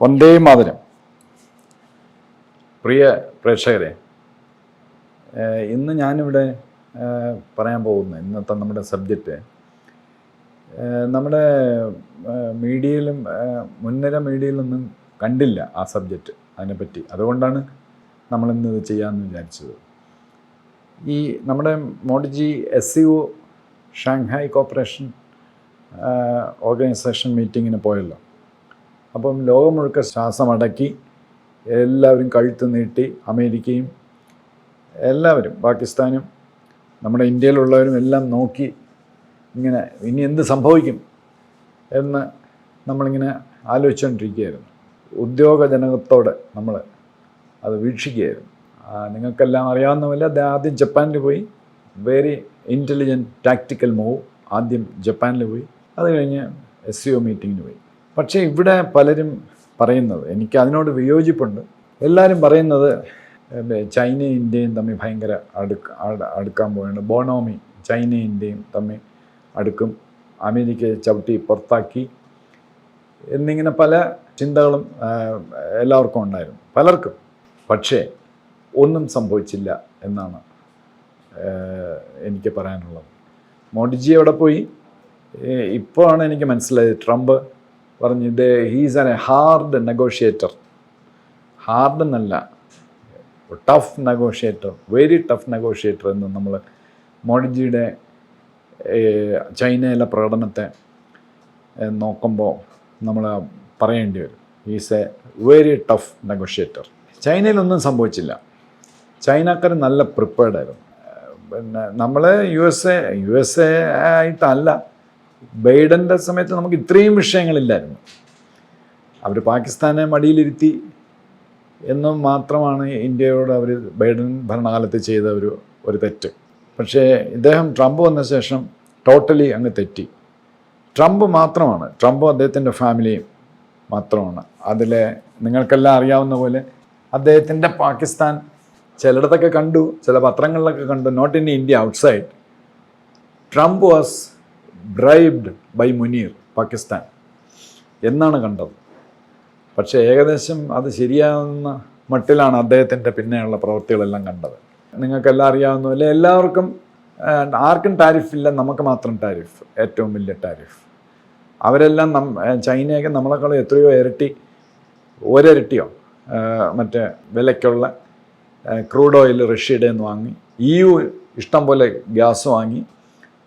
വന്ദേ മാതരം. പ്രിയ പ്രേക്ഷകരെ ഇന്ന് ഞാനിവിടെ പറയാൻ പോകുന്ന. ഇന്നത്തെ നമ്മുടെ സബ്ജക്റ്റ് നമ്മുടെ മീഡിയയിലും മുൻനിര മീഡിയയിലൊന്നും കണ്ടില്ല ആ സബ്ജക്റ്റ് അതിനെപ്പറ്റി. അതുകൊണ്ടാണ് നമ്മളിന്ന് ഇത് ചെയ്യാമെന്ന് വിചാരിച്ചത്. ഈ നമ്മുടെ Modiji S C O Shanghai cooperation organisation മീറ്റിങ്ങിന് പോയല്ലോ. അപ്പം ലോകം മുഴുക്ക ശ്വാസമടക്കി എല്ലാവരും കഴുത്ത് നീട്ടി അമേരിക്കയും എല്ലാവരും പാകിസ്ഥാനും നമ്മുടെ ഇന്ത്യയിലുള്ളവരും എല്ലാം നോക്കി ഇങ്ങനെ ഇനി എന്ത് സംഭവിക്കും എന്ന് നമ്മളിങ്ങനെ ആലോചിച്ചുകൊണ്ടിരിക്കുകയായിരുന്നു ഉദ്യോഗജനകത്തോടെ നമ്മൾ അത് വീക്ഷിക്കുകയായിരുന്നു. നിങ്ങൾക്കെല്ലാം അറിയാവുന്ന അദ്ദേഹം ആദ്യം ജപ്പാനിൽ പോയി വെരി ഇന്റലിജന്റ് ടാക്റ്റിക്കൽ മൂവ് ആദ്യം ജപ്പാനിൽ പോയി അത് കഴിഞ്ഞ് എസ് സി ഒ മീറ്റിങ്ങിന് പോയി. പക്ഷേ ഇവിടെ പലരും പറയുന്നത് എനിക്ക് അതിനോട് വിയോജിപ്പുണ്ട്. എല്ലാവരും പറയുന്നത് ചൈന ചൈനയും ഇന്ത്യയും തമ്മിൽ ഭയങ്കര അടുക്ക അടുക്കാൻ പോവുകയാണ്. ബോണോമി ചൈനയും ഇന്ത്യയും തമ്മിൽ അടുക്കും. അമേരിക്കയെ ചവിട്ടി പുറത്താക്കി എന്നിങ്ങനെ പല ചിന്തകളും എല്ലാവർക്കും ഉണ്ടായിരുന്നു. പലർക്കും. പക്ഷേ ഒന്നും സംഭവിച്ചില്ല എന്നാണ് എനിക്ക് പറയാനുള്ളത്. മോഡിജി അവിടെ പോയി? ഇപ്പോഴാണ് എനിക്ക് മനസ്സിലായത് ട്രംപ് പറഞ്ഞു they he's an a hard negotiator hard എന്നല്ല tough negotiator very tough negotiator എന്ന് നമ്മൾ മോഡിജിയുടെ ചൈനയിലെ പ്രകടനത്തെ നോക്കുമ്പോൾ നമ്മൾ പറയേണ്ടി വരും. Is a very tough negotiator ചൈനയിലൊന്നും സംഭവിച്ചില്ല. ചൈനക്കാർ നല്ല പ്രിപ്പയർഡായിരുന്നു പിന്നെ നമ്മൾ U S A U S A ആയിട്ടല്ല ബൈഡന്റെ സമയത്ത് നമുക്ക് ഇത്രയും വിഷയങ്ങളില്ലായിരുന്നു. അവർ പാകിസ്ഥാനെ മടിയിലിരുത്തി എന്നും മാത്രമാണ് ഇന്ത്യയോട് അവർ ബൈഡൻ ഭരണകാലത്ത് ചെയ്ത ഒരു ഒരു തെറ്റ്. പക്ഷേ ഇദ്ദേഹം ട്രംപ് വന്ന ശേഷം ടോട്ടലി അങ്ങ് തെറ്റി. ട്രംപ് മാത്രമാണ് ട്രംപും അദ്ദേഹത്തിന്റെ ഫാമിലിയും മാത്രമാണ്. അതിലെ നിങ്ങൾക്കെല്ലാം അറിയാവുന്ന പോലെ അദ്ദേഹത്തിന്റെ പാകിസ്ഥാൻ ചിലയിടത്തൊക്കെ കണ്ടു ചില പത്രങ്ങളിലൊക്കെ കണ്ടു not in India outside. Trump was bribed by Munir Pakistan എന്നാണ് കണ്ടത്. പക്ഷേ ഏകദേശം അത് ശരിയാകുന്ന മട്ടിലാണ് അദ്ദേഹത്തിന്റെ പിന്നെയുള്ള പ്രവൃത്തികളെല്ലാം കണ്ടത്. നിങ്ങൾക്കെല്ലാം അറിയാവുന്ന പോലെ എല്ലാവർക്കും ആർക്കും ടാരിഫ് ഇല്ല നമുക്ക് മാത്രം ടാരിഫ് ഏറ്റവും വലിയ ടാരിഫ് അവരെല്ലാം നം ചൈനയൊക്കെ നമ്മളെക്കാളും എത്രയോ ഇരട്ടി ഒരിരട്ടിയോ മറ്റേ വിലയ്ക്കുള്ള ക്രൂഡ് ഓയിൽ റഷ്യയുടെ നിന്ന് വാങ്ങി ഇ യു ഇഷ്ടം പോലെ ഗ്യാസ് വാങ്ങി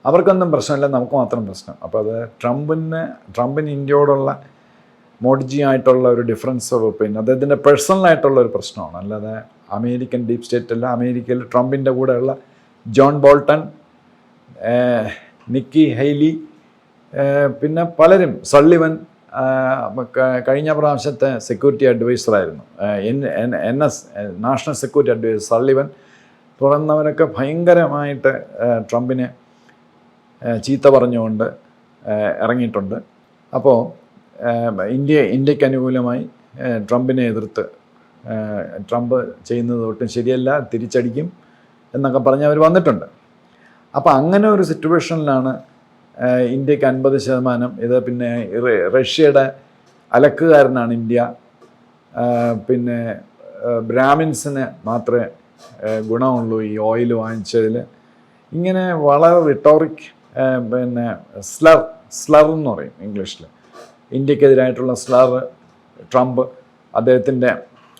അവർക്കൊന്നും പ്രശ്നമില്ല നമുക്ക് മാത്രം പ്രശ്നം. അപ്പോൾ അത് ട്രംപിന് ട്രംപിന് ഇന്ത്യയോടുള്ള മോഡിജി ആയിട്ടുള്ള ഒരു ഡിഫറൻസ് ഓഫ് ഒപ്പീനിയൻ അദ്ദേഹത്തിന്റെ പേഴ്സണലായിട്ടുള്ള ഒരു പ്രശ്നമാണ്. അല്ലാതെ അമേരിക്കൻ ഡീപ് സ്റ്റേറ്റ് അല്ല അമേരിക്കയിൽ ട്രംപിന്റെ കൂടെയുള്ള ജോൺ ബോൾട്ടൺ നിക്കി ഹെയ്ലി പിന്നെ പലരും സള്ളിവൻ കഴിഞ്ഞ പ്രാവശ്യത്തെ security അഡ്വൈസറായിരുന്നു N N S national security adviser Sullivan തുറന്നവരൊക്കെ ഭയങ്കരമായിട്ട് ട്രംപിനെ ചീത്ത പറഞ്ഞുകൊണ്ട് ഇറങ്ങിയിട്ടുണ്ട്. അപ്പോൾ ഇന്ത്യ ഇന്ത്യയ്ക്ക് അനുകൂലമായി ട്രംപിനെ എതിർത്ത് ട്രംപ് ചെയ്യുന്നത് ഒട്ടും ശരിയല്ല തിരിച്ചടിക്കും എന്നൊക്കെ പറഞ്ഞ് അവർ വന്നിട്ടുണ്ട്. അപ്പോൾ അങ്ങനെ ഒരു സിറ്റുവേഷനിലാണ് ഇന്ത്യയ്ക്ക് അൻപത് ശതമാനം ഇത് പിന്നെ റഷ്യയുടെ അലക്കുകാരനാണ് ഇന്ത്യ. പിന്നെ ബ്രാമിൻസിന് മാത്രമേ ഗുണമുള്ളൂ ഈ ഓയിൽ വാങ്ങിച്ചതിൽ ഇങ്ങനെ വളരെ റിട്ടോറിക് പിന്നെ സ്ലർ സ്ലർ എന്ന് പറയും ഇംഗ്ലീഷിൽ ഇന്ത്യക്കെതിരായിട്ടുള്ള സ്ലർ ട്രംപ് അദ്ദേഹത്തിന്റെ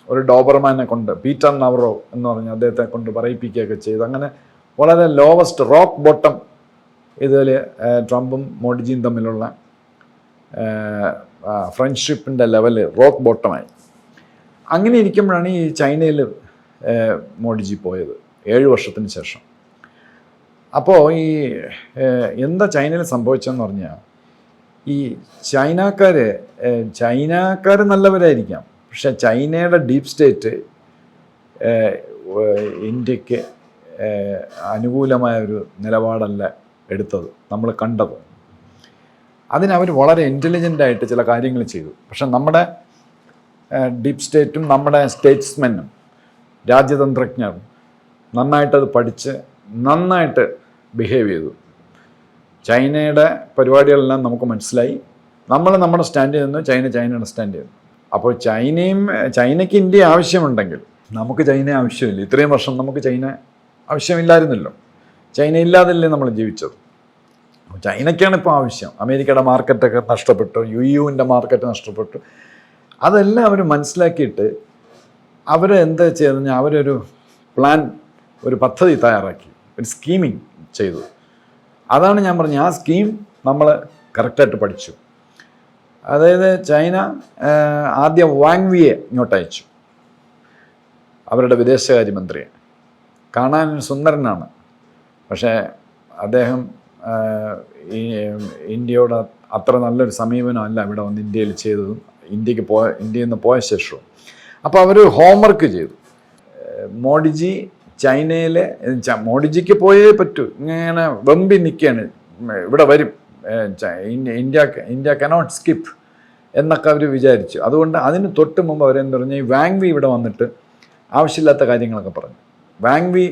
ഒരു ഡോബർമാനെ കൊണ്ട് പീറ്റർ നവറോ എന്ന് പറഞ്ഞ് അദ്ദേഹത്തെ കൊണ്ട് പറയിപ്പിക്കുകയൊക്കെ ചെയ്തു. അങ്ങനെ വളരെ ലോവസ്റ്റ് റോക്ക് ബോട്ടം ഇതിൽ ട്രംപും മോഡിജിയും തമ്മിലുള്ള ഫ്രണ്ട്ഷിപ്പിന്റെ ലെവൽ റോക്ക് ബോട്ടമായി അങ്ങനെ ഇരിക്കുമ്പോഴാണ് ഈ ചൈനയിൽ മോഡിജി പോയത്. ഏഴ് വർഷത്തിന് ശേഷം. അപ്പോൾ ഈ എന്താ ചൈനയിൽ സംഭവിച്ചതെന്ന് പറഞ്ഞാൽ ഈ ചൈനക്കാർ ചൈനക്കാർ നല്ലവരായിരിക്കാം. പക്ഷെ ചൈനയുടെ ഡീപ് സ്റ്റേറ്റ് ഇന്ത്യയ്ക്ക് അനുകൂലമായ ഒരു നിലപാടല്ല എടുത്തത് നമ്മൾ കണ്ടത്. അതിനവർ വളരെ ഇന്റലിജന്റ് ആയിട്ട് ചില കാര്യങ്ങൾ ചെയ്തു. പക്ഷെ നമ്മുടെ ഡീപ് സ്റ്റേറ്റും നമ്മുടെ സ്റ്റേറ്റ്സ്മെന്നും രാജ്യതന്ത്രജ്ഞരും നന്നായിട്ടത് പഠിച്ച് നന്നായിട്ട് ബിഹേവ് ചെയ്തു. ചൈനയുടെ പരിപാടികളെല്ലാം നമുക്ക് മനസ്സിലായി. നമ്മൾ നമ്മുടെ സ്റ്റാൻഡ് നിന്ന് ചൈന ചൈനയുടെ സ്റ്റാൻഡ് ചെയ്യുന്നു അപ്പോൾ ചൈനയും ചൈനയ്ക്ക് ഇന്ത്യ ആവശ്യമുണ്ടെങ്കിൽ നമുക്ക് ചൈന ആവശ്യമില്ല. ഇത്രയും വർഷം നമുക്ക് ചൈന ആവശ്യമില്ലായിരുന്നല്ലോ. ചൈന ഇല്ലാതല്ലേ നമ്മൾ ജീവിച്ചത്. ചൈനയ്ക്കാണ് ഇപ്പോൾ ആവശ്യം. അമേരിക്കയുടെ മാർക്കറ്റൊക്കെ നഷ്ടപ്പെട്ടു യു യുവിന്റെ മാർക്കറ്റ് നഷ്ടപ്പെട്ടു. അതെല്ലാം അവർ മനസ്സിലാക്കിയിട്ട് അവർ എന്താ ചെയ്തെന്ന് പറഞ്ഞാൽ അവരൊരു പ്ലാൻ ഒരു പദ്ധതി തയ്യാറാക്കി. ഒരു സ്കീമിങ് ചെയ്തു അതാണ് ഞാൻ പറഞ്ഞത്. ആ സ്കീം നമ്മൾ കറക്റ്റായിട്ട് പഠിച്ചു. അതായത് ചൈന ആദ്യം വാങ്വിയെ ഇങ്ങോട്ട് അയച്ചു. അവരുടെ വിദേശകാര്യമന്ത്രിയെ. കാണാൻ സുന്ദരനാണ്. പക്ഷേ അദ്ദേഹം ഇന്ത്യയോട് അത്ര നല്ലൊരു സമീപനമല്ല ഇവിടെ വന്ന് ഇന്ത്യയിൽ ചെയ്തതും ഇന്ത്യയ്ക്ക് പോയ ഇന്ത്യയിൽ നിന്ന് പോയ ശേഷവും. അപ്പോൾ അവർ ഹോംവർക്ക് ചെയ്തു. മോഡിജി ചൈനയിലെ മോഡിജിക്ക് പോയേ പറ്റൂ. ഇങ്ങനെ വെമ്പി നിൽക്കുകയാണ് ഇവിടെ വരും. ഇന്ത്യ ഇന്ത്യ കനോട്ട് സ്കിപ്പ് എന്നൊക്കെ അവർ വിചാരിച്ചു. അതുകൊണ്ട് അതിന് തൊട്ട് മുമ്പ് അവരെന്ത് പറഞ്ഞു? ഈ വാങ്വി ഇവിടെ വന്നിട്ട് ആവശ്യമില്ലാത്ത കാര്യങ്ങളൊക്കെ പറഞ്ഞു. വാങ്വി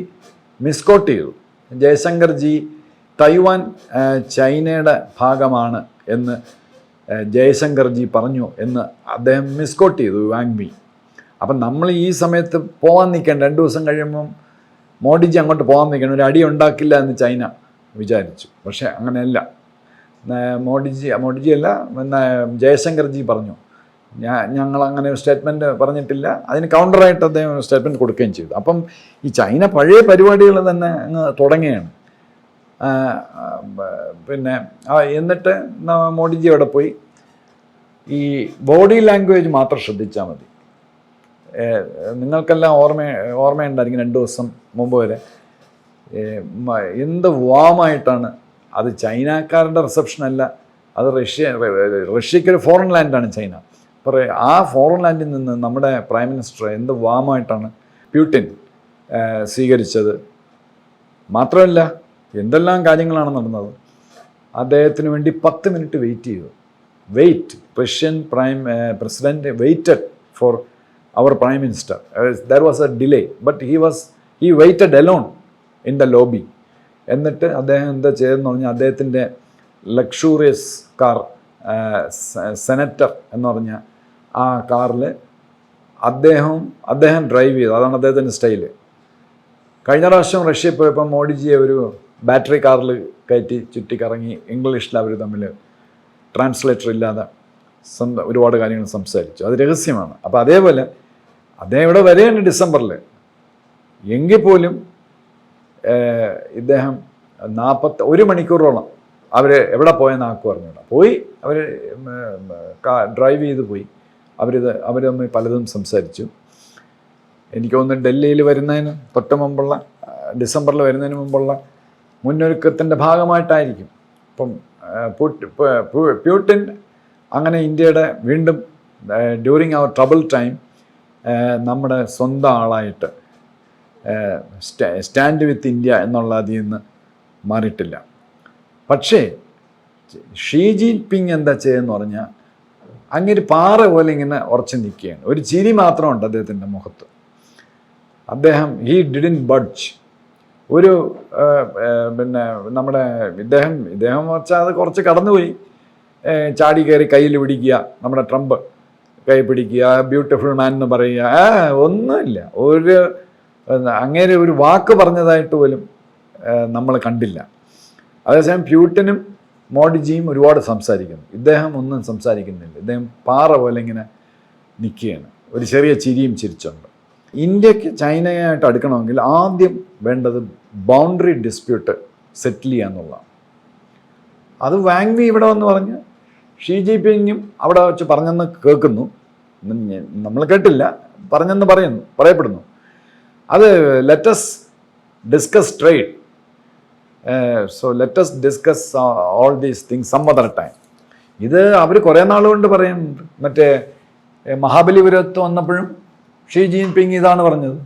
മിസ്കോട്ട് ചെയ്തു. ജയശങ്കർ ജി തൈവാൻ ചൈനയുടെ ഭാഗമാണ് എന്ന് ജയശങ്കർ ജി പറഞ്ഞു എന്ന് അദ്ദേഹം മിസ്കോട്ട് ചെയ്തു വാങ്വി അപ്പം നമ്മൾ ഈ സമയത്ത് പോകാൻ നിൽക്കാൻ രണ്ട് ദിവസം കഴിയുമ്പം മോഡിജി അങ്ങോട്ട് പോകാൻ നിൽക്കണം. ഒരു അടി ഉണ്ടാക്കില്ല എന്ന് ചൈന വിചാരിച്ചു. പക്ഷേ അങ്ങനെയല്ല. മോഡിജി മോഡിജി അല്ല ജയശങ്കർജി പറഞ്ഞു. ഞാൻ ഞങ്ങൾ അങ്ങനെ സ്റ്റേറ്റ്മെന്റ് പറഞ്ഞിട്ടില്ല. അതിന് കൗണ്ടറായിട്ട് അദ്ദേഹം സ്റ്റേറ്റ്മെന്റ് കൊടുക്കുകയും ചെയ്തു. അപ്പം ഈ ചൈന പഴയ പരിപാടികൾ തന്നെ അങ്ങ് തുടങ്ങുകയാണ്. പിന്നെ എന്നിട്ട് മോഡിജി അവിടെ പോയി. ഈ ബോഡി ലാംഗ്വേജ് മാത്രം ശ്രദ്ധിച്ചാൽ മതി. നിങ്ങൾക്കെല്ലാം ഓർമ്മ ഓർമ്മയുണ്ടായിരിക്കും രണ്ട് ദിവസം മുമ്പ് വരെ. എന്ത് വാമായിട്ടാണ് അത് ചൈനക്കാരുടെ റിസപ്ഷൻ അല്ല അത് റഷ്യ റഷ്യക്കൊരു ഫോറിൻ ലാൻഡാണ് ചൈന. അപ്പോൾ ആ ഫോറിൻ ലാൻഡിൽ നിന്ന് നമ്മുടെ പ്രൈം മിനിസ്റ്റർ എന്ത് വാമായിട്ടാണ് പ്യൂട്ടിൻ സ്വീകരിച്ചത്? മാത്രമല്ല എന്തെല്ലാം കാര്യങ്ങളാണ് നടന്നത്? അദ്ദേഹത്തിന് വേണ്ടി പത്ത് മിനിറ്റ് വെയിറ്റ് ചെയ്തു. Wait Russian prime president waited for our prime minister there was a delay but he was he waited alone in the lobby എന്നിട്ട് അദ്ദേഹം എന്താ ചെയ്തെന്ന് പറഞ്ഞാൽ അദ്ദേഹത്തിന്റെ ലക്ഷൂറിയസ് കാർ സെനറ്റർ എന്ന് പറഞ്ഞ ആ കാറിൽ അദ്ദേഹം അദ്ദേഹം ഡ്രൈവ് ചെയ്തു. അതാണ് അദ്ദേഹത്തിന്റെ സ്റ്റൈൽ കഴിഞ്ഞ പ്രാവശ്യം റഷ്യ പോയപ്പോൾ മോഡിജിയെ ഒരു ബാറ്ററി കാറിൽ കയറ്റി ചുറ്റിക്കറങ്ങി ഇംഗ്ലീഷിൽ അവർ തമ്മിൽ ട്രാൻസ്ലേറ്റർ ഇല്ലാതെ സ്വന്തം ഒരുപാട് കാര്യങ്ങൾ സംസാരിച്ചു. അത് രഹസ്യമാണ്. അപ്പോൾ അതേപോലെ അദ്ദേഹം ഇവിടെ വരികയാണ് ഡിസംബറിൽ എങ്കിൽ പോലും ഇദ്ദേഹം നാൽപ്പത്തി ഒരു മണിക്കൂറോളം അവർ എവിടെ പോയെന്ന് ആക്ക് പറഞ്ഞില്ല പോയി അവർ ഡ്രൈവ് ചെയ്ത് പോയി. അവരിത് അവർ തമ്മിൽ പലതും സംസാരിച്ചു. എനിക്ക് ഡൽഹിയിൽ വരുന്നതിന് തൊട്ട് മുമ്പുള്ള ഡിസംബറിൽ വരുന്നതിന് മുമ്പുള്ള മുന്നൊരുക്കത്തിന്റെ ഭാഗമായിട്ടായിരിക്കും. ഇപ്പം പ്യൂട്ടിൻ അങ്ങനെ ഇന്ത്യയുടെ വീണ്ടും ഡ്യൂറിങ് അവർ ട്രബിൾ ടൈം നമ്മുടെ സ്വന്തം ആളായിട്ട് സ്റ്റാൻഡ് വിത്ത് ഇന്ത്യ എന്നുള്ള അതിൽ നിന്ന് മാറിയിട്ടില്ല. പക്ഷേ ഷീ ജിൻപിങ് എന്താ ചെയ്യുമെന്ന് പറഞ്ഞാൽ അങ്ങനെ പാറ പോലെ ഇങ്ങനെ ഉറച്ചു നിൽക്കുകയാണ്. ഒരു ചിരി മാത്രമുണ്ട് അദ്ദേഹത്തിന്റെ മുഖത്ത്. അദ്ദേഹം ഹീ ഡിഡിൻ ബഡ്ജ് ഒരു പിന്നെ നമ്മുടെ ഇദ്ദേഹം ഇദ്ദേഹം വെച്ചാൽ അത് കുറച്ച് കടന്നുപോയി. ചാടി കയറി കയ്യിൽ പിടിക്കുക നമ്മുടെ ട്രംപ്. കൈ പിടിക്കുക ബ്യൂട്ടിഫുൾ മാൻ എന്ന് പറയുക. ഒന്നുമില്ല. ഒരു അങ്ങനെ ഒരു വാക്ക് പറഞ്ഞതായിട്ട് പോലും നമ്മൾ കണ്ടില്ല. അതേസമയം പ്യൂട്ടനും മോഡിജിയും ഒരുപാട് സംസാരിക്കുന്നു. ഇദ്ദേഹം ഒന്നും സംസാരിക്കുന്നില്ല. ഇദ്ദേഹം പാറ പോലെ ഇങ്ങനെ നിൽക്കുകയാണ് ഒരു ചെറിയ ചിരിയും ചിരിച്ചുണ്ട്. ഇന്ത്യയ്ക്ക് ചൈനയായിട്ട് അടുക്കണമെങ്കിൽ ആദ്യം വേണ്ടത് ബൗണ്ടറി ഡിസ്പ്യൂട്ട് സെറ്റിൽ ചെയ്യുക എന്നുള്ളതാണ്. അത് വാങ്വി ഇവിടെ വന്ന് പറഞ്ഞ് ഷീ ജി പിങ്ങും അവിടെ വെച്ച് പറഞ്ഞെന്ന് കേൾക്കുന്നു. നമ്മൾ കേട്ടില്ല. പറഞ്ഞെന്ന് പറയുന്നു പറയപ്പെടുന്നു. അത് let's discuss trade so let's discuss all these things some other time ഇത് അവർ കുറേ നാൾ കൊണ്ട് പറയുന്നുണ്ട് മറ്റേ മഹാബലി മഹാബലിപുരത്ത് വന്നപ്പോഴും ഷീ ജിൻ പിങ് ഇതാണ് പറഞ്ഞത്.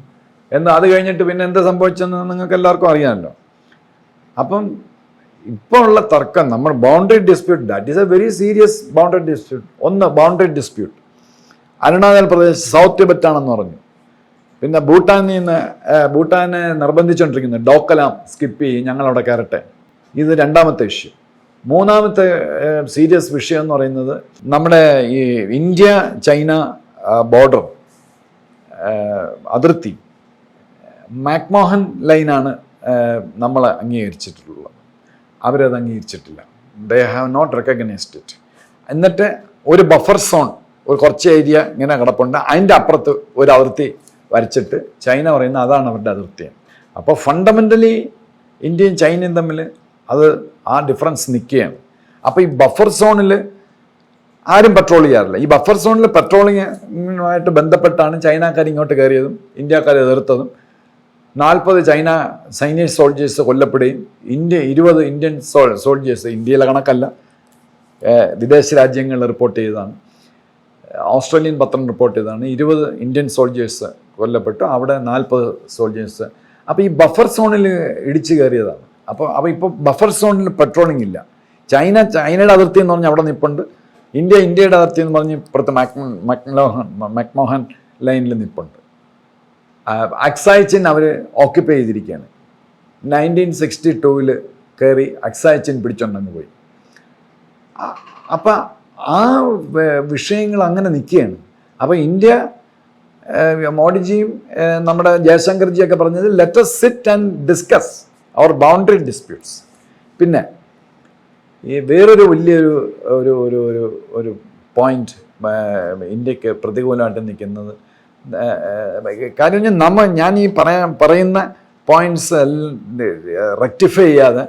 എന്ന് അത് കഴിഞ്ഞിട്ട് പിന്നെ എന്താ സംഭവിച്ചെന്ന് നിങ്ങൾക്ക് എല്ലാവർക്കും അറിയാമല്ലോ. അപ്പം ഇപ്പോൾ ഉള്ള തർക്കം നമ്മൾ boundary dispute that is a very serious boundary dispute ഒന്ന് boundary dispute Arunachal Pradesh south Tibet ആണെന്ന് പറഞ്ഞു. പിന്നെ ഭൂട്ടാനിൽ നിന്ന് ഭൂട്ടാനെ നിർബന്ധിച്ചുകൊണ്ടിരിക്കുന്നു ഡോക്കലാം സ്കിപ്പ് ചെയ്യും ഞങ്ങളവിടെ കയറട്ടെ. ഇത് രണ്ടാമത്തെ ഇഷ്യൂ മൂന്നാമത്തെ സീരിയസ് വിഷയം എന്ന് പറയുന്നത് നമ്മുടെ ഈ ഇന്ത്യ ചൈന ബോർഡർ അതിർത്തി മാക്മോഹൻ ലൈനാണ് നമ്മൾ അംഗീകരിച്ചിട്ടുള്ളത്. അവരത് അംഗീകരിച്ചിട്ടില്ല. They have not recognised it എന്നിട്ട് ഒരു ബഫർ സോൺ ഒരു കുറച്ച് ഏരിയ ഇങ്ങനെ കിടപ്പുണ്ട്. അതിന്റെ അപ്പുറത്ത് ഒരു അതിർത്തി വരച്ചിട്ട് ചൈന പറയുന്ന അതാണ് അവരുടെ അതിർത്തി. അപ്പോൾ ഫണ്ടമെന്റലി ഇന്ത്യയും ചൈനയും തമ്മിൽ അത് ആ ഡിഫറൻസ് നിൽക്കുകയാണ്. അപ്പോൾ ഈ ബഫർ സോണിൽ ആരും പെട്രോൾ ചെയ്യാറില്ല. ഈ ബഫർ സോണിൽ പെട്രോളിങ്ങുമായിട്ട് ബന്ധപ്പെട്ടാണ് ചൈനക്കാർ ഇങ്ങോട്ട് കയറിയതും ഇന്ത്യക്കാർ എതിർത്തതും. നാൽപ്പത് ചൈന സൈനീസ് സോൾജേഴ്സ് കൊല്ലപ്പെടുകയും ഇന്ത്യ ഇരുപത് ഇന്ത്യൻ സോൾ സോൾജേഴ്സ് ഇന്ത്യയിലെ കണക്കല്ല വിദേശ രാജ്യങ്ങൾ റിപ്പോർട്ട് ചെയ്തതാണ്. ഓസ്ട്രേലിയൻ പത്രം റിപ്പോർട്ട് ചെയ്തതാണ്. ഇരുപത് ഇന്ത്യൻ സോൾജേഴ്സ് കൊല്ലപ്പെട്ടു. അവിടെ നാൽപ്പത് സോൾജേഴ്സ് അപ്പോൾ ഈ ബഫർ സോണിൽ ഇടിച്ചു കയറിയതാണ്. അപ്പോൾ അപ്പോൾ ഇപ്പോൾ ബഫർ സോണിൽ പെട്രോളിംഗ് ഇല്ല. ചൈന ചൈനയുടെ അതിർത്തി എന്ന് പറഞ്ഞാൽ അവിടെ നിൽപ്പുണ്ട് ഇന്ത്യ ഇന്ത്യയുടെ അതിർത്തി എന്ന് പറഞ്ഞ് ഇപ്പുറത്ത് മാക് മക്മോഹൻ മക്മോഹൻ ലൈനിൽ നിൽപ്പുണ്ട് അക്സായച്ചിൻ അവർ ഓക്യുപ്പൈ ചെയ്തിരിക്കുകയാണ്. നയന്റീൻ സിക്സ്റ്റി ടൂവിൽ കയറി അക്സായച്ചിൻ പിടിച്ചോണ്ടങ്ങ് പോയി. അപ്പം ആ വിഷയങ്ങൾ അങ്ങനെ നിൽക്കുകയാണ്. അപ്പോൾ ഇന്ത്യ മോഡിജിയും നമ്മുടെ ജയശങ്കർജിയൊക്കെ പറഞ്ഞത് let's sit and discuss our boundary disputes പിന്നെ ഈ വേറൊരു വലിയൊരു ഒരു ഒരു ഒരു ഒരു പോയിന്റ് ഇന്ത്യയ്ക്ക് പ്രതികൂലമായിട്ട് നിൽക്കുന്നത് കാര്യം നമ്മൾ നമ്മ ഞാൻ ഈ പറയാൻ പറയുന്ന പോയിന്റ്സ് റെക്ടിഫൈ ചെയ്യാതെ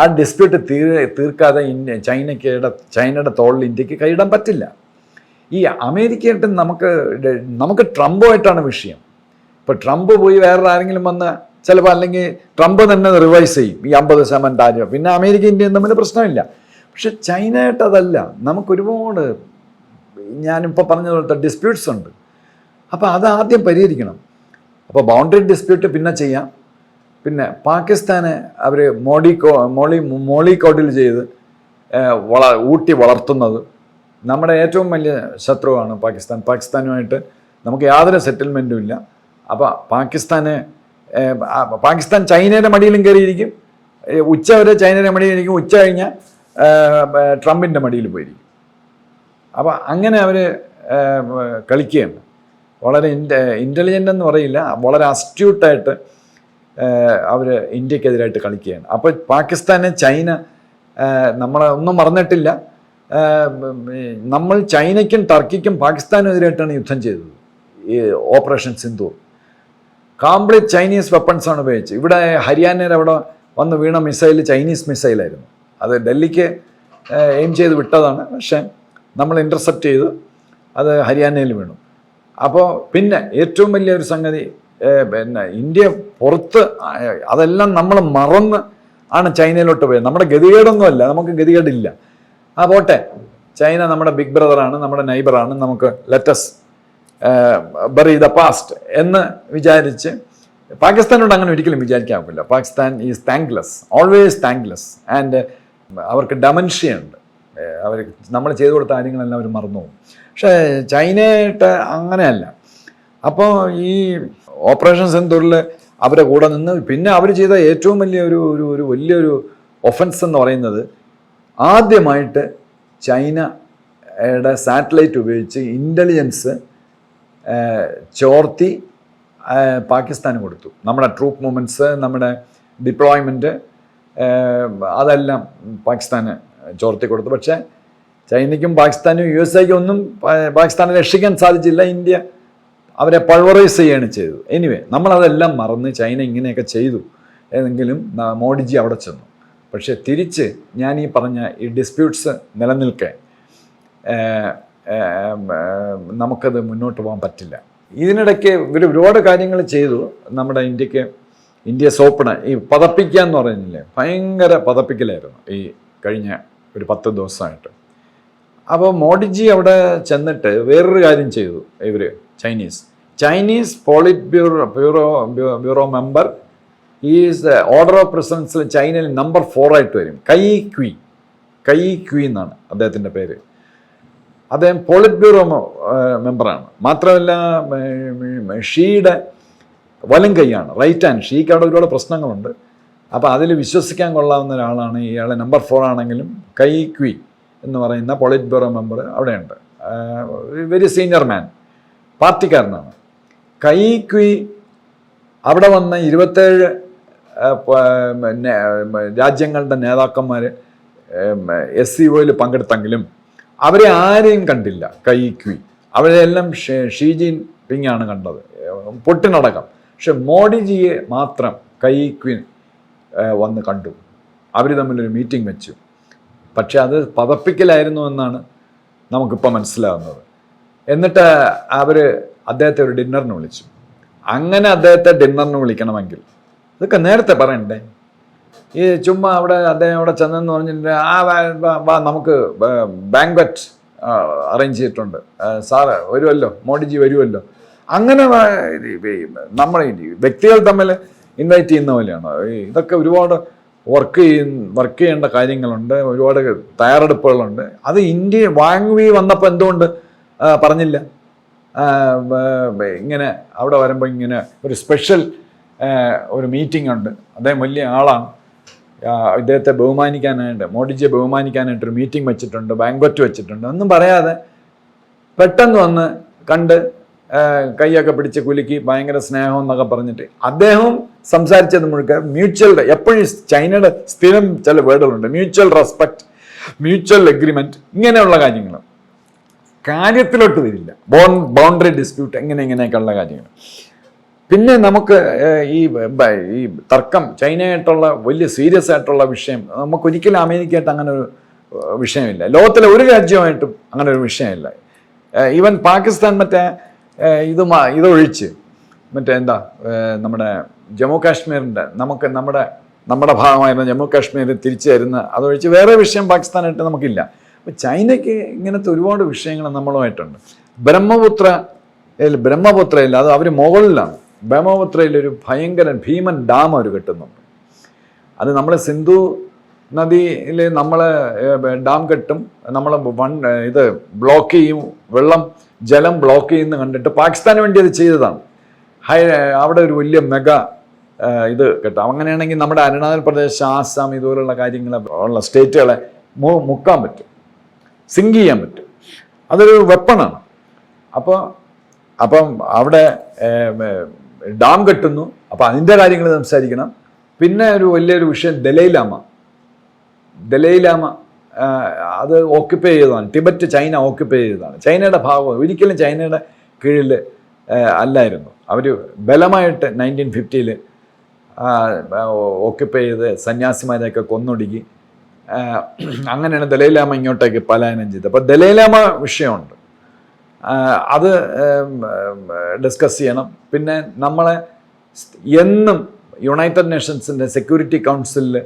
ആ ഡിസ്പ്യൂട്ട് തീർ തീർക്കാതെ ഇന്ത്യ ചൈനയ്ക്ക് ചൈനയുടെ തോളിൽ ഇന്ത്യയ്ക്ക് കൈയിടാൻ പറ്റില്ല. ഈ അമേരിക്കയായിട്ട് നമുക്ക് നമുക്ക് ട്രംപുമായിട്ടാണ് വിഷയം. ഇപ്പോൾ ട്രംപ് പോയി വേറെ ആരെങ്കിലും വന്ന് ചിലപ്പോൾ അല്ലെങ്കിൽ ട്രംപ് തന്നെ റിവൈസ് ചെയ്യും. ഈ അമ്പത് ശതമാനം താരം പിന്നെ അമേരിക്ക ഇന്ത്യയും തമ്മിൽ പ്രശ്നമില്ല. പക്ഷെ ചൈനയായിട്ട് അതല്ല. നമുക്കൊരുപാട് ഞാനിപ്പോൾ പറഞ്ഞതുപോലത്തെ ഡിസ്പ്യൂട്ട്സ് ഉണ്ട്. അപ്പോൾ അത് ആദ്യം പരിഹരിക്കണം. അപ്പോൾ ബൗണ്ടറി ഡിസ്പ്യൂട്ട് പിന്നെ ചെയ്യാം. പിന്നെ പാകിസ്ഥാന് അവർ മോഡി കോ മോളി മോളി കോഡിൽ ചെയ്ത് വള ഊട്ടി വളർത്തുന്നത് നമ്മുടെ ഏറ്റവും വലിയ ശത്രുവാണ് പാകിസ്ഥാൻ. പാകിസ്ഥാനുമായിട്ട് നമുക്ക് യാതൊരു സെറ്റിൽമെന്റും ഇല്ല. അപ്പോൾ പാകിസ്ഥാന് പാകിസ്ഥാൻ ചൈനയുടെ മടിയിലും കയറിയിരിക്കും. ഉച്ച വരെ ചൈനയുടെ മടിയിലിരിക്കും ഉച്ച കഴിഞ്ഞാൽ ട്രംപിന്റെ മടിയിൽ പോയിരിക്കും. അപ്പോൾ അങ്ങനെ അവർ കളിക്കുകയാണ്. വളരെ ഇന്റ ഇന്റലിജന്റ് എന്ന് പറയില്ല. വളരെ അസ്റ്റ്യൂട്ടായിട്ട് അവർ ഇന്ത്യക്കെതിരായിട്ട് കളിക്കുകയാണ്. അപ്പോൾ പാകിസ്ഥാന് ചൈന നമ്മളെ ഒന്നും മറന്നിട്ടില്ല. നമ്മൾ ചൈനയ്ക്കും ടർക്കിക്കും പാകിസ്ഥാനും എതിരായിട്ടാണ് യുദ്ധം ചെയ്തത്. ഈ operation Sindhu complete Chinese weapons ആണ് ഉപയോഗിച്ചത്. ഇവിടെ ഹരിയാനയിൽ അവിടെ വന്ന് വീണ മിസൈൽ ചൈനീസ് മിസൈലായിരുന്നു അത് ഡൽഹിക്ക് എയിം ചെയ്ത് വിട്ടതാണ്. പക്ഷേ നമ്മൾ ഇന്റർസെപ്റ്റ് ചെയ്ത്. അത് ഹരിയാനയിൽ വീണു. അപ്പോൾ പിന്നെ ഏറ്റവും വലിയൊരു സംഗതി പിന്നെ ഇന്ത്യ പുറത്ത് അതെല്ലാം നമ്മൾ മറന്ന് ആണ് ചൈനയിലോട്ട് പോയത്. നമ്മുടെ ഗതികേടൊന്നുമല്ല നമുക്ക് ഗതികേടില്ല. ആ പോട്ടെ. ചൈന നമ്മുടെ ബിഗ് ബ്രദറാണ് നമ്മുടെ നൈബറാണ് നമുക്ക് ലെറ്റസ് ബറി ദ പാസ്റ്റ് എന്ന് വിചാരിച്ച് പാകിസ്ഥാനോട് അങ്ങനെ ഒരിക്കലും വിചാരിക്കാവില്ല. Pakistan is thankless always thankless and അവർക്ക് ഡമൻഷ്യ ഉണ്ട്. അവർ നമ്മൾ ചെയ്തു കൊടുത്ത കാര്യങ്ങളെല്ലാം അവർ മറന്നു പോകും പക്ഷേ ചൈനയായിട്ട് അങ്ങനെയല്ല. അപ്പോൾ ഈ ഓപ്പറേഷൻ സിന്ദൂറിൽ അവരെ കൂടെ നിന്ന് പിന്നെ അവർ ചെയ്ത ഏറ്റവും വലിയ ഒരു ഒരു ഒരു വലിയൊരു ഒഫൻസ് എന്ന് പറയുന്നത് ആദ്യമായിട്ട് ചൈനയുടെ സാറ്റലൈറ്റ് ഉപയോഗിച്ച് ഇന്റലിജൻസ് ചോർത്തി പാകിസ്ഥാന് കൊടുത്തു. നമ്മുടെ ട്രൂപ്പ് മൂവ്മെന്റ്സ് നമ്മുടെ ഡിപ്ലോയ്മെന്റ് അതെല്ലാം പാകിസ്ഥാന് ചോർത്തി കൊടുത്തു. പക്ഷേ ചൈനയ്ക്കും പാകിസ്ഥാനും യു എസ് എക്കും ഒന്നും പാകിസ്ഥാനെ രക്ഷിക്കാൻ സാധിച്ചില്ല. ഇന്ത്യ അവരെ പൾവറൈസ് ചെയ്യാണ് ചെയ്തത്. എനിവേ നമ്മളതെല്ലാം മറന്ന് ചൈന ഇങ്ങനെയൊക്കെ ചെയ്തു. എന്നെങ്കിലും മോഡിജി അവിടെ ചെന്നു. പക്ഷേ തിരിച്ച് ഞാൻ ഈ പറഞ്ഞ ഈ ഡിസ്പ്യൂട്ട്സ് നിലനിൽക്കെ നമുക്കത് മുന്നോട്ട് പോകാൻ പറ്റില്ല. ഇതിനിടയ്ക്ക് ഇവർ ഒരുപാട് കാര്യങ്ങൾ ചെയ്തു. നമ്മുടെ ഇന്ത്യയ്ക്ക് ഇന്ത്യ സോപ്പണ ഈ പതപ്പിക്കുക എന്ന് പറയുന്നില്ലേ? ഭയങ്കര പതപ്പിക്കലായിരുന്നു ഈ കഴിഞ്ഞ ഒരു പത്ത് ദിവസമായിട്ട്. അപ്പോൾ മോഡിജി അവിടെ ചെന്നിട്ട് വേറൊരു കാര്യം ചെയ്തു ഇവർ Chinese. Chinese politburo bureau bureau member is order of പ്രസിഡൻസിൽ ചൈനയിൽ നമ്പർ ഫോർ ആയിട്ട് വരും. കൈ ക്വി. കൈ ക്വി എന്നാണ് അദ്ദേഹത്തിന്റെ പേര്. അദ്ദേഹം പോളിറ്റ് ബ്യൂറോ മെമ്പറാണ്. മാത്രമല്ല ഷീയുടെ വലം കൈയാണ് റൈറ്റ് ഹാൻഡ്. ഷീക്ക് അവിടെ ഒരുപാട് പ്രശ്നങ്ങളുണ്ട്. അപ്പോൾ അതിൽ വിശ്വസിക്കാൻ കൊള്ളാവുന്ന ഒരാളാണ് ഇയാളെ നമ്പർ ഫോർ ആണെങ്കിലും കൈ ക്വി എന്ന് പറയുന്ന പോളിറ്റ് ബ്യൂറോ മെമ്പർ അവിടെയുണ്ട്. വെരി സീനിയർ മാൻ പാർട്ടിക്കാരനാണ്. കൈ ക്വി അവിടെ വന്ന ഇരുപത്തേഴ് രാജ്യങ്ങളുടെ നേതാക്കന്മാർ എസ് സി ഒയിൽ പങ്കെടുത്തെങ്കിലും അവരെ ആരെയും കണ്ടില്ല കൈക്വി. അവരെല്ലാം ഷീജിൻ ഷീ ജിൻ പിങ് ആണ് കണ്ടത് പൊട്ടിനടക്കം. പക്ഷെ മോഡിജിയെ മാത്രം കൈക്വിൻ വന്ന് കണ്ടു. അവർ തമ്മിലൊരു മീറ്റിംഗ് വെച്ചു. പക്ഷെ അത് പതപ്പിക്കലായിരുന്നു എന്നാണ് നമുക്കിപ്പോൾ മനസ്സിലാകുന്നത് എന്നിട്ട് അവർ അദ്ദേഹത്തെ ഒരു ഡിന്നറിന് വിളിച്ചു. അങ്ങനെ അദ്ദേഹത്തെ ഡിന്നറിന് വിളിക്കണമെങ്കിൽ. ഇതൊക്കെ നേരത്തെ പറയണ്ടേ? ഈ ചുമ്മാ അവിടെ അദ്ദേഹം അവിടെ ചെന്നെന്ന് പറഞ്ഞിട്ട് ആ വാ, നമുക്ക് ബാങ്ക്വറ്റ് അറേഞ്ച് ചെയ്തിട്ടുണ്ട്. സാറ് വരുമല്ലോ മോഡിജി വരുമല്ലോ അങ്ങനെ നമ്മൾ വ്യക്തികൾ തമ്മിൽ ഇൻവൈറ്റ് ചെയ്യുന്ന പോലെയാണ്? ഇതൊക്കെ ഒരുപാട് വർക്ക് ചെയ്യുന്ന വർക്ക് ചെയ്യേണ്ട കാര്യങ്ങളുണ്ട് ഒരുപാട് തയ്യാറെടുപ്പുകളുണ്ട്. അത് ഇന്ത്യ വാങ്ങി വന്നപ്പോൾ എന്തുകൊണ്ട് പറഞ്ഞില്ല? ഇങ്ങനെ അവിടെ വരുമ്പോൾ ഇങ്ങനെ ഒരു സ്പെഷ്യൽ ഒരു മീറ്റിംഗ് ഉണ്ട്. അദ്ദേഹം വലിയ ആളാണ്. ഇദ്ദേഹത്തെ ബഹുമാനിക്കാനായിട്ട് മോഡിജിയെ ബഹുമാനിക്കാനായിട്ട് ഒരു മീറ്റിംഗ് വെച്ചിട്ടുണ്ട് ബാങ്ക്വറ്റ് വെച്ചിട്ടുണ്ട്. ഒന്നും പറയാതെ പെട്ടെന്ന് വന്ന് കണ്ട് കൈയൊക്കെ പിടിച്ച് കുലുക്കി ഭയങ്കര സ്നേഹം എന്നൊക്കെ പറഞ്ഞിട്ട് അദ്ദേഹം സംസാരിച്ചത് മുഴുവൻ മ്യൂച്വൽ എപ്പോഴും ചൈനയുടെ സ്ഥിരം ചില വേർഡുകളുണ്ട്. മ്യൂച്വൽ റെസ്പെക്ട് മ്യൂച്വൽ എഗ്രിമെന്റ് ഇങ്ങനെയുള്ള കാര്യങ്ങൾ കാര്യത്തിലോട്ട് വരില്ല. ബോൺ ബൗണ്ടറി ഡിസ്പ്യൂട്ട് എങ്ങനെ ഇങ്ങനെയൊക്കെയുള്ള കാര്യങ്ങൾ. പിന്നെ നമുക്ക് ഈ ഈ തർക്കം ചൈനയായിട്ടുള്ള വലിയ സീരിയസ് ആയിട്ടുള്ള വിഷയം നമുക്കൊരിക്കലും അമേരിക്കയായിട്ട് അങ്ങനെ ഒരു വിഷയമില്ല. ലോകത്തിലെ ഒരു രാജ്യമായിട്ടും അങ്ങനെ ഒരു വിഷയമില്ല. ഈവൻ പാകിസ്ഥാൻ മറ്റേ ഇത് ഇതൊഴിച്ച് മറ്റേ എന്താ നമ്മുടെ ജമ്മു കാശ്മീരിന്റെ നമുക്ക് നമ്മുടെ നമ്മുടെ ഭാഗമായിരുന്ന ജമ്മു കാശ്മീർ തിരിച്ചു തരുന്ന അതൊഴിച്ച് വേറെ വിഷയം പാകിസ്ഥാനായിട്ട് നമുക്കില്ല. അപ്പം ചൈനയ്ക്ക് ഇങ്ങനത്തെ ഒരുപാട് വിഷയങ്ങൾ നമ്മളുമായിട്ടുണ്ട്. ബ്രഹ്മപുത്ര ബ്രഹ്മപുത്രയിൽ അത് അവർ മുകളിലാണ്. ബ്രഹ്മപുത്രയിൽ ഒരു ഭയങ്കര ഭീമൻ ഡാം അവർ കെട്ടുന്നുണ്ട്. അത് നമ്മൾ സിന്ധു നദിയിൽ നമ്മൾ ഡാം കെട്ടും. നമ്മൾ വൺ ഇത് ബ്ലോക്ക് ചെയ്യും. വെള്ളം ജലം ബ്ലോക്ക് ചെയ്യുന്നു കണ്ടിട്ട് പാകിസ്ഥാന് വേണ്ടി അത് ചെയ്തതാണ്. ഹൈ അവിടെ ഒരു വലിയ മെഗാ ഇത് കെട്ടാം. അങ്ങനെയാണെങ്കിൽ നമ്മുടെ അരുണാചൽ പ്രദേശ് ആസാം ഇതുപോലുള്ള കാര്യങ്ങളെ ഉള്ള സ്റ്റേറ്റുകളെ മുക്കാൻ പറ്റും. സിങ്ക് ചെയ്യാൻ പറ്റും. അതൊരു വെപ്പണാണ്. അപ്പോൾ അപ്പം അവിടെ ഡാം കെട്ടുന്നു. അപ്പോൾ അതിന്റെ കാര്യങ്ങൾ സംസാരിക്കണം. പിന്നെ ഒരു വലിയൊരു വിഷയം ദലൈലാമ ദലൈലാമ അത് ഓക്യുപ്പൈ ചെയ്തതാണ്. ടിബറ്റ് ചൈന ഓക്യുപ്പൈ ചെയ്തതാണ്. ചൈനയുടെ ഭാഗം ഒരിക്കലും ചൈനയുടെ കീഴിൽ അല്ലായിരുന്നു. അവർ ബലമായിട്ട് നയന്റീൻ ഫിഫ്റ്റിയിൽ ഓക്യുപ്പൈ ചെയ്ത് സന്യാസിമാരെയൊക്കെ കൊന്നൊടുക്കി. അങ്ങനെയാണ് ദലൈലാമ ഇങ്ങോട്ടേക്ക് പലായനം ചെയ്തത്. അപ്പോൾ ദലൈലാമ വിഷയമുണ്ട്. അത് ഡിസ്കസ് ചെയ്യണം. പിന്നെ നമ്മളെ എന്നും യുണൈറ്റഡ് നേഷൻസിന്റെ സെക്യൂരിറ്റി കൗൺസിലിൽ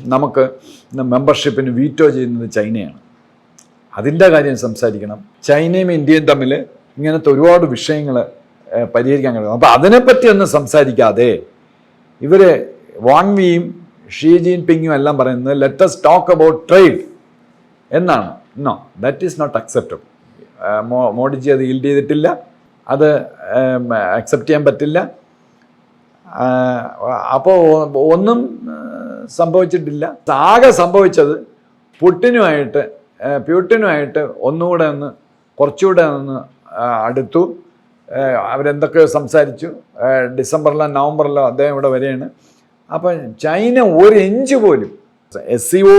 നമുക്ക് മെമ്പർഷിപ്പിന് വീറ്റോ ചെയ്യുന്നത് ചൈനയാണ്. അതിന്റെ കാര്യം സംസാരിക്കണം. ചൈനയും ഇന്ത്യയും തമ്മിൽ ഇങ്ങനത്തെ ഒരുപാട് വിഷയങ്ങൾ പരിഹരിക്കാൻ കഴിയും. അപ്പോൾ അതിനെപ്പറ്റി ഒന്നും സംസാരിക്കാതെ ഇവർ വാങ് വിയും ഷീ ജീൻ പിങ്ങും എല്ലാം പറയുന്നത് ലെറ്റസ് ടോക്ക് അബൌട്ട് ട്രേഡ് എന്നാണ്. No that is not acceptable Modiji അത് ഈൽഡ് ചെയ്തിട്ടില്ല. അത് അക്സെപ്റ്റ് ചെയ്യാൻ പറ്റില്ല. അപ്പോൾ ഒന്നും സംഭവിച്ചിട്ടില്ല. ആകെ സംഭവിച്ചത് പുട്ടിനുമായിട്ട് പ്യൂട്ടിനുമായിട്ട് ഒന്നുകൂടെ ഒന്ന് കുറച്ചുകൂടെ ഒന്ന് അടുത്തു. അവരെന്തൊക്കെയോ സംസാരിച്ചു. ഡിസംബറിലോ നവംബറിലോ അദ്ദേഹം ഇവിടെ വരികയാണ്. അപ്പം ചൈന ഒരു ഇഞ്ച് പോലും എസ് സി ഒ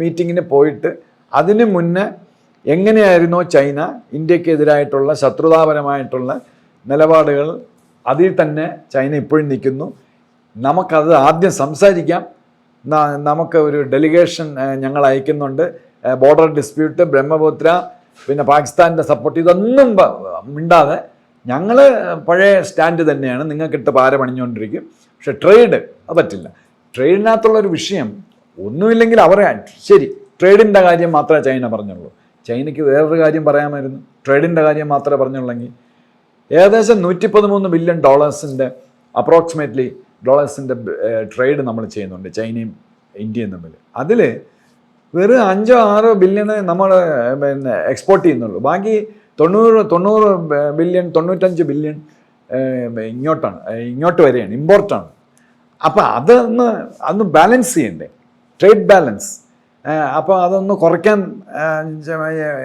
മീറ്റിങ്ങിന് പോയിട്ട് അതിന് മുന്നേ എങ്ങനെയായിരുന്നു ചൈന ഇന്ത്യക്കെതിരായിട്ടുള്ള ശത്രുതാപരമായിട്ടുള്ള നിലപാടുകൾ അതിൽ തന്നെ ചൈന ഇപ്പോഴും നിൽക്കുന്നു. നമുക്കത് ആദ്യം സംസാരിക്കാം. നമുക്ക് ഒരു ഡെലിഗേഷൻ ഞങ്ങൾ അയക്കുന്നുണ്ട്. ബോർഡർ ഡിസ്പ്യൂട്ട് ബ്രഹ്മപുത്ര പിന്നെ പാകിസ്ഥാന്റെ സപ്പോർട്ട് ഇതൊന്നും മിണ്ടാതെ ഞങ്ങൾ പഴയ സ്റ്റാൻഡ് തന്നെയാണ്. നിങ്ങൾക്കിട്ട് പാര പണിഞ്ഞുകൊണ്ടിരിക്കും പക്ഷെ ട്രേഡ് അത് പറ്റില്ല. ട്രേഡിനകത്തുള്ളൊരു വിഷയം ഒന്നുമില്ലെങ്കിൽ അവരെ ശരി ട്രേഡിന്റെ കാര്യം മാത്രമേ ചൈന പറഞ്ഞുള്ളൂ. ചൈനയ്ക്ക് വേറൊരു കാര്യം പറയാമായിരുന്നു. ട്രേഡിന്റെ കാര്യം മാത്രമേ പറഞ്ഞുള്ളെങ്കിൽ ഏകദേശം നൂറ്റി പതിമൂന്ന് ബില്യൺ ഡോളേഴ്സിന്റെ അപ്രോക്സിമേറ്റ്ലി ഡോളേഴ്സിന്റെ ട്രേഡ് നമ്മൾ ചെയ്യുന്നുണ്ട് ചൈനയും ഇന്ത്യയും തമ്മിൽ. അതിൽ വെറും അഞ്ചോ ആറോ ബില്യണ് നമ്മൾ പിന്നെ എക്സ്പോർട്ട് ചെയ്യുന്നുള്ളൂ. ബാക്കി തൊണ്ണൂറ് തൊണ്ണൂറ് ബില്യൺ തൊണ്ണൂറ്റഞ്ച് ബില്യൺ ഇങ്ങോട്ടാണ്. ഇങ്ങോട്ട് വരികയാണ്. ഇമ്പോർട്ടാണ് അപ്പോൾ അതൊന്ന് അന്ന് ബാലൻസ് ചെയ്യണ്ടേ? ട്രേഡ് ബാലൻസ് അപ്പോൾ അതൊന്ന് കുറയ്ക്കാൻ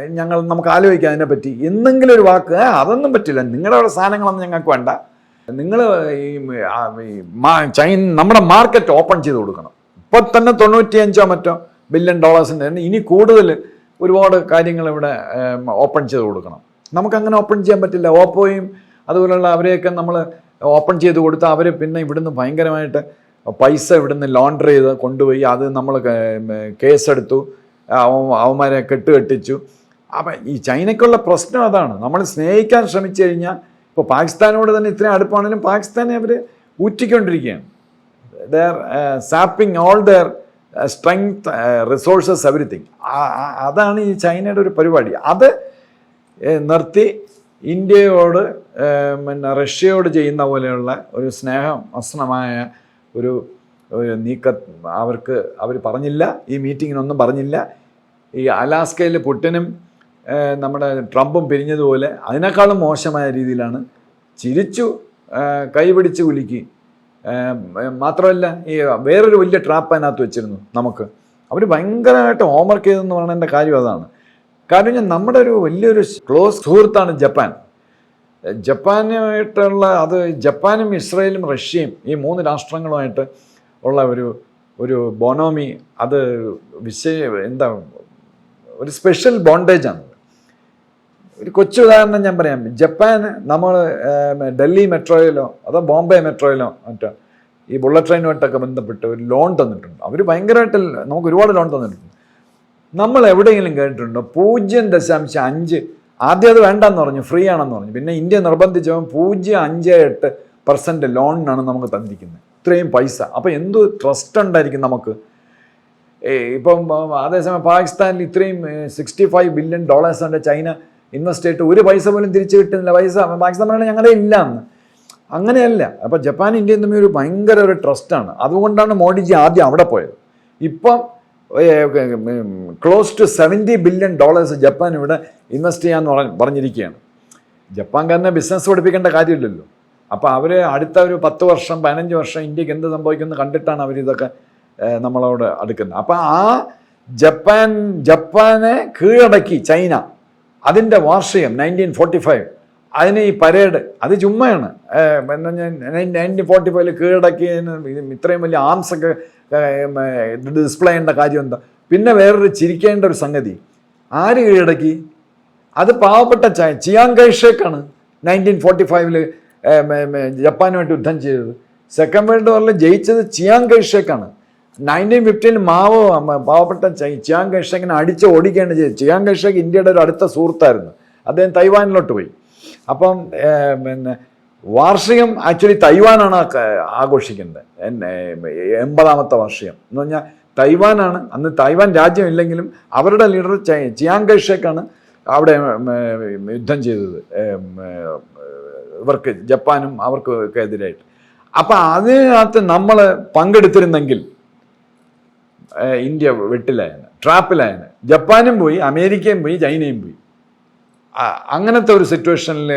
ഞങ്ങൾ നമുക്ക് ആലോചിക്കാം അതിനെപ്പറ്റി. എന്തെങ്കിലും ഒരു വാക്ക് "ആ, അതൊന്നും പറ്റില്ല. നിങ്ങളുടെ അവിടെ സാധനങ്ങളൊന്നും ഞങ്ങൾക്ക് വേണ്ട. നിങ്ങൾ ഈ ചൈന നമ്മുടെ മാർക്കറ്റ് ഓപ്പൺ ചെയ്ത് കൊടുക്കണം. ഇപ്പോൾ തന്നെ തൊണ്ണൂറ്റിയഞ്ചോ മറ്റോ ബില്യൺ ഡോളേഴ്സിന്റെ ഇനി കൂടുതൽ ഒരുപാട് കാര്യങ്ങൾ ഇവിടെ ഓപ്പൺ ചെയ്ത് കൊടുക്കണം. നമുക്കങ്ങനെ ഓപ്പൺ ചെയ്യാൻ പറ്റില്ല. ഓപ്പോയും അതുപോലുള്ള അവരെയൊക്കെ നമ്മൾ ഓപ്പൺ ചെയ്ത് കൊടുത്ത് അവർ പിന്നെ ഇവിടുന്ന് ഭയങ്കരമായിട്ട് പൈസ ഇവിടുന്ന് ലോണ്ടർ ചെയ്ത് കൊണ്ടുപോയി അത് നമ്മൾ കേസെടുത്തു. അവ- അവന്മാരെ കെട്ടുകെട്ടിച്ചു. അപ്പം ഈ ചൈനയ്ക്കുള്ള പ്രശ്നം അതാണ്. നമ്മൾ സ്നേഹിക്കാൻ ശ്രമിച്ചു കഴിഞ്ഞാൽ ഇപ്പോൾ പാകിസ്ഥാനോട് തന്നെ ഇത്രയും അടുപ്പാണെങ്കിലും പാകിസ്ഥാനെ അവർ ഊറ്റിക്കൊണ്ടിരിക്കുകയാണ്. They're sapping all their strength resources everything അതാണ് ഈ ചൈനയുടെ ഒരു പരിപാടി. അത് നിർത്തി ഇന്ത്യയോട് പിന്നെ റഷ്യയോട് ചെയ്യുന്ന പോലെയുള്ള ഒരു സ്നേഹം അസ്നമായ ഒരു നീക്ക അവർക്ക് അവർ പറഞ്ഞില്ല ഈ മീറ്റിങ്ങിനൊന്നും പറഞ്ഞില്ല. ഈ അലാസ്കയിൽ പുട്ടിനും നമ്മുടെ ട്രംപും പിരിഞ്ഞതുപോലെ അതിനേക്കാളും മോശമായ രീതിയിലാണ് ചിരിച്ചു കൈപിടിച്ച് കുലുക്കി. മാത്രമല്ല ഈ വേറൊരു വലിയ ട്രാപ്പ് അതിനകത്ത് വെച്ചിരുന്നു നമുക്ക്. അവർ ഭയങ്കരമായിട്ട് ഹോംവർക്ക് ചെയ്തെന്ന് പറയുന്നതിന്റെ കാര്യം അതാണ്. കാരണം നമ്മുടെ ഒരു വലിയൊരു ക്ലോസ് സുഹൃത്താണ് ജപ്പാൻ. ജപ്പാനുമായിട്ടുള്ള അത് ജപ്പാനും ഇസ്രയേലും റഷ്യയും ഈ മൂന്ന് രാഷ്ട്രങ്ങളുമായിട്ട് ഉള്ള ഒരു ഒരു ബോണോമി അത് വിഷയ എന്താ ഒരു സ്പെഷ്യൽ ബോണ്ടേജാണ് ഒരു കൊച്ചു ഉദാഹരണം ഞാൻ പറയാം. ജപ്പാൻ നമ്മൾ ഡൽഹി മെട്രോയിലോ അതോ ബോംബെ മെട്രോയിലോ മറ്റോ ഈ ബുള്ളറ്റ് ട്രെയിനുമായിട്ടൊക്കെ ബന്ധപ്പെട്ട് ഒരു ലോൺ തന്നിട്ടുണ്ട്. അവർ ഭയങ്കരമായിട്ട് നമുക്ക് ഒരുപാട് ലോൺ തന്നിട്ടുണ്ട്. നമ്മൾ എവിടെയെങ്കിലും കേട്ടിട്ടുണ്ടോ? പൂജ്യം ദശാംശം അഞ്ച് ആദ്യം അത് വേണ്ടെന്ന് പറഞ്ഞു ഫ്രീ ആണെന്ന് പറഞ്ഞു. പിന്നെ ഇന്ത്യ നിർബന്ധിച്ചവൻ പൂജ്യം അഞ്ച് എട്ട് പെർസെന്റ് ലോണിനാണ് നമുക്ക് തന്നിരിക്കുന്നത്. ഇത്രയും പൈസ. അപ്പോൾ എന്ത് ട്രസ്റ്റ് ഉണ്ടായിരിക്കും നമുക്ക്? ഇപ്പം അതേസമയം പാകിസ്ഥാനിൽ ഇത്രയും സിക്സ്റ്റി ഫൈവ് ബില്യൺ ഡോളേഴ്സ് ഉണ്ട്. ചൈന ഇൻവെസ്റ്റ് ചെയ്തിട്ട് ഒരു പൈസ പോലും തിരിച്ചു കിട്ടുന്നില്ല. പൈസ പാകിസ്ഥാൻ പറയണത് ഞങ്ങളുടെ ഇല്ല എന്ന് അങ്ങനെയല്ല. അപ്പോൾ ജപ്പാൻ ഇന്ത്യയും തമ്മിൽ ഒരു ഭയങ്കര ഒരു ട്രസ്റ്റാണ് അതുകൊണ്ടാണ് മോഡിജി ആദ്യം അവിടെ പോയത്. ഇപ്പം close to seventy billion dollars Japan ഇവിടെ ഇൻവെസ്റ്റ് ചെയ്യാമെന്ന് പറഞ്ഞ് പറഞ്ഞിരിക്കുകയാണ്. ജപ്പാൻകാരനെ ബിസിനസ് പഠിപ്പിക്കേണ്ട കാര്യമില്ലല്ലോ. അപ്പോൾ അവർ അടുത്ത ഒരു പത്ത് വർഷം പതിനഞ്ച് വർഷം ഇന്ത്യയ്ക്ക് എന്ത് സംഭവിക്കുമെന്ന് കണ്ടിട്ടാണ് അവരിതൊക്കെ നമ്മളോട് അടുക്കുന്നത്. അപ്പോൾ ആ ജപ്പാൻ ജപ്പാനെ കീഴടക്കി ചൈന. അതിന്റെ വാർഷികം നയന്റീൻ ഫോർട്ടി ഫൈവ് അതിന് ഈ പരേഡ് അത് ചുമ്മയാണ്. നയന്റീൻ ഫോർട്ടി ഫൈവിൽ കീഴടക്കി ഇത് ഇത്രയും വലിയ ആംസ് ഒക്കെ ഡിസ്പ്ലേ ചെയ്യേണ്ട കാര്യം എന്താ? പിന്നെ വേറൊരു ചിരിക്കേണ്ട ഒരു സംഗതി. ആര് കീഴടക്കി? അത് പാവപ്പെട്ട ചായ ചിയാങ് കൈഷേക്കാണ് നയന്റീൻ ഫോർട്ടി ഫൈവിൽ ജപ്പാനുമായിട്ട് യുദ്ധം ചെയ്തത്. സെക്കൻഡ് വേൾഡ് വാറിൽ ജയിച്ചത് ചിയാങ് കൈഷേക്കാണ്. നയന്റീൻ ഫിഫ്റ്റീനിൽ മാവോ പാവപ്പെട്ട ചിയാങ് കൈഷേക്കിനെ അടിച്ച് ഓടിക്കുകയാണ് ചെയ്തത് ചിയാങ് കൈഷേക്ക് ഇന്ത്യയുടെ ഒരു അടുത്ത സുഹൃത്തായിരുന്നു. അദ്ദേഹം തൈവാനിലോട്ട് പോയി. അപ്പം പിന്നെ വാർഷികം ആക്ച്വലി തൈവാനാണ് ആഘോഷിക്കുന്നത്. എൺപതാമത്തെ വാർഷികം. എന്ന് പറഞ്ഞാൽ തൈവാനാണ്. അന്ന് തൈവാൻ രാജ്യം ഇല്ലെങ്കിലും അവരുടെ ലീഡർ ചിയാങ് കൈഷേക്കാണ് അവിടെ യുദ്ധം ചെയ്തത്. ഇവർക്ക് ജപ്പാനും അവർക്ക് എതിരായിട്ട്. അപ്പം അതിനകത്ത് നമ്മൾ പങ്കെടുത്തിരുന്നെങ്കിൽ ഇന്ത്യ വെട്ടിലായന് ട്രാപ്പിലായന്. ജപ്പാനും പോയി അമേരിക്കയും പോയി ചൈനയും പോയി. അങ്ങനത്തെ ഒരു സിറ്റുവേഷനിൽ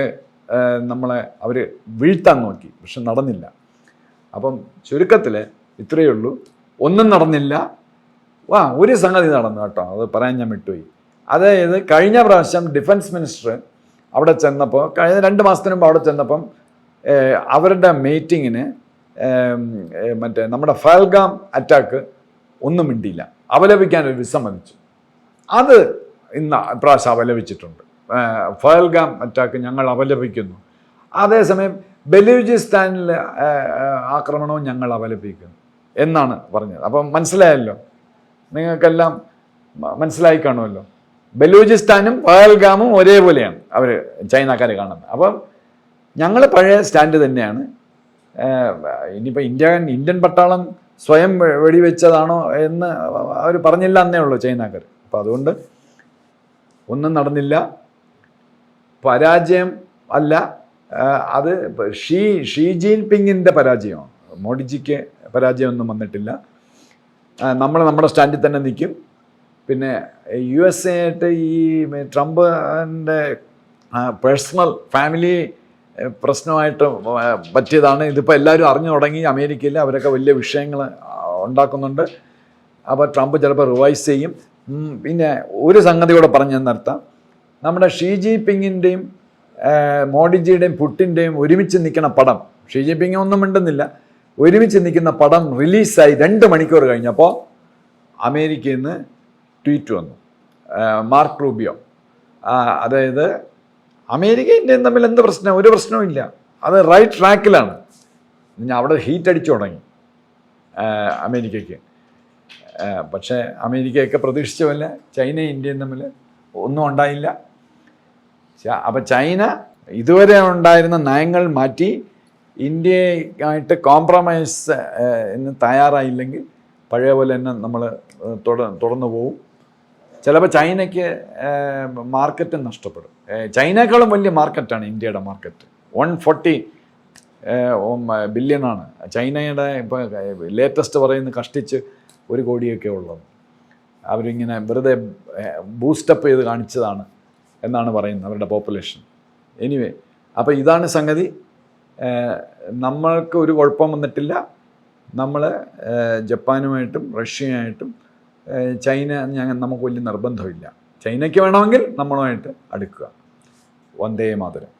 നമ്മളെ അവർ വീഴ്ത്താൻ നോക്കി. പക്ഷെ നടന്നില്ല. അപ്പം ചുരുക്കത്തിൽ ഇത്രയേ ഉള്ളൂ. ഒന്നും നടന്നില്ല. വാ ഒരു സംഗതി നടന്നു കേട്ടോ. അത് പറയാൻ ഞാൻ വിട്ടുപോയി. അതായത് കഴിഞ്ഞ പ്രാവശ്യം ഡിഫൻസ് മിനിസ്റ്റർ അവിടെ ചെന്നപ്പോൾ കഴിഞ്ഞ രണ്ട് മാസത്തിന് മുമ്പ് അവിടെ ചെന്നപ്പം അവരുടെ മീറ്റിങ്ങിന് മറ്റേ നമ്മുടെ ഫൽഗാം അറ്റാക്ക് ഒന്നും മിണ്ടിയില്ല. അപലപിക്കാൻ ഒരു വിസമ്മതിച്ചു. അത് ഇന്ന് ഇപ്രാവശ്യം അപലപിച്ചിട്ടുണ്ട്. ഏഹ് ഫഹൽഗാം അറ്റാക്ക് ഞങ്ങൾ അപലപിക്കുന്നു. അതേസമയം ബലൂചിസ്ഥാനിലെ ആക്രമണവും ഞങ്ങൾ അപലപിക്കുന്നു എന്നാണ് പറഞ്ഞത്. അപ്പം മനസ്സിലായല്ലോ? നിങ്ങൾക്കെല്ലാം മനസ്സിലായി കാണുമല്ലോ? ബലൂചിസ്ഥാനും പഹൽഗാമും ഒരേപോലെയാണ് അവർ ചൈനക്കാരെ കാണുന്നത്. അപ്പം ഞങ്ങൾ പഴയ സ്റ്റാൻഡ് തന്നെയാണ്. ഇനിയിപ്പോൾ ഇന്ത്യ ഇന്ത്യൻ പട്ടാളം സ്വയം വെടിവെച്ചതാണോ എന്ന് അവർ പറഞ്ഞില്ല എന്നേ ഉള്ളൂ ചൈനക്കാർ അപ്പം അതുകൊണ്ട് ഒന്നും നടന്നില്ല. പരാജയം അല്ല. അത് ഷീ ഷീ ജീൻ പിങ്ങിന്റെ പരാജയമാണ് മോഡിജിക്ക് പരാജയമൊന്നും വന്നിട്ടില്ല. നമ്മൾ നമ്മുടെ സ്റ്റാൻഡിൽ തന്നെ നിൽക്കും. പിന്നെ യു എസ് എ ആയിട്ട് ഈ ട്രംപിന്റെ പേഴ്സണൽ ഫാമിലി പ്രശ്നമായിട്ട് പറ്റിയതാണ്. ഇതിപ്പോൾ എല്ലാവരും അറിഞ്ഞു തുടങ്ങി. അമേരിക്കയിൽ അവരൊക്കെ വലിയ വിഷയങ്ങൾ ഉണ്ടാക്കുന്നുണ്ട്. അപ്പോൾ ട്രംപ് ചിലപ്പോൾ റിവൈസ് ചെയ്യും. പിന്നെ ഒരു സംഗതി കൂടെ പറഞ്ഞ് ഞാൻ നിർത്താം. നമ്മുടെ ഷീ ജി പിങ്ങിന്റെയും മോഡിജിയുടെയും പുട്ടിന്റെയും ഒരുമിച്ച് നിൽക്കുന്ന പടം ഷീ ജി പിങ് ഒന്നും മിണ്ടുന്നില്ല ഒരുമിച്ച് നിൽക്കുന്ന പടം റിലീസായി രണ്ട് മണിക്കൂർ കഴിഞ്ഞപ്പോൾ അമേരിക്കയിൽ നിന്ന് ട്വീറ്റ് വന്നു. Mark Rubio. അതായത് അമേരിക്ക ഇന്ത്യയും തമ്മിൽ എന്ത് പ്രശ്നം? ഒരു പ്രശ്നവും ഇല്ല. അത് റൈറ്റ് ട്രാക്കിലാണ്. ഞാൻ അവിടെ ഹീറ്റ് അടിച്ചു തുടങ്ങി അമേരിക്കയ്ക്ക്. പക്ഷേ അമേരിക്കയൊക്കെ പ്രതീക്ഷിച്ച പോലെ ചൈനയും ഇന്ത്യയും തമ്മിൽ ഒന്നും ഉണ്ടായില്ല. അപ്പം ചൈന ഇതുവരെ ഉണ്ടായിരുന്ന നയങ്ങൾ മാറ്റി ഇന്ത്യയായിട്ട് കോംപ്രമൈസ് തയ്യാറായില്ലെങ്കിൽ പഴയ പോലെ തന്നെ നമ്മൾ തുട തുടർന്നു പോകും ചിലപ്പോൾ ചൈനയ്ക്ക് മാർക്കറ്റ് നഷ്ടപ്പെടും. ചൈനയേക്കാളും വലിയ മാർക്കറ്റാണ് ഇന്ത്യയുടെ മാർക്കറ്റ് വൺ ഫോർട്ടി ബില്യണാണ് ചൈനയുടെ ഇപ്പോൾ ലേറ്റസ്റ്റ് പറയുന്ന കഷ്ടിച്ച് ഒരു കോടിയൊക്കെ ഉള്ളത്. അവരിങ്ങനെ വെറുതെ ബൂസ്റ്റപ്പ് ചെയ്ത് കാണിച്ചതാണ്. എന്നാണ് പറയുന്നത് അവരുടെ പോപ്പുലേഷൻ എനിവേ അപ്പോൾ ഇതാണ് സംഗതി. നമ്മൾക്ക് ഒരു കുഴപ്പം വന്നിട്ടില്ല. നമ്മൾ ജപ്പാനുമായിട്ടും റഷ്യയുമായിട്ടും ഏഹ് ചൈന ഞങ്ങൾ നമുക്ക് വലിയ നിർബന്ധമില്ല. ചൈനയ്ക്ക് വേണമെങ്കിൽ നമ്മളുമായിട്ട് അടുക്കുക. വന്ദേ മാതരം.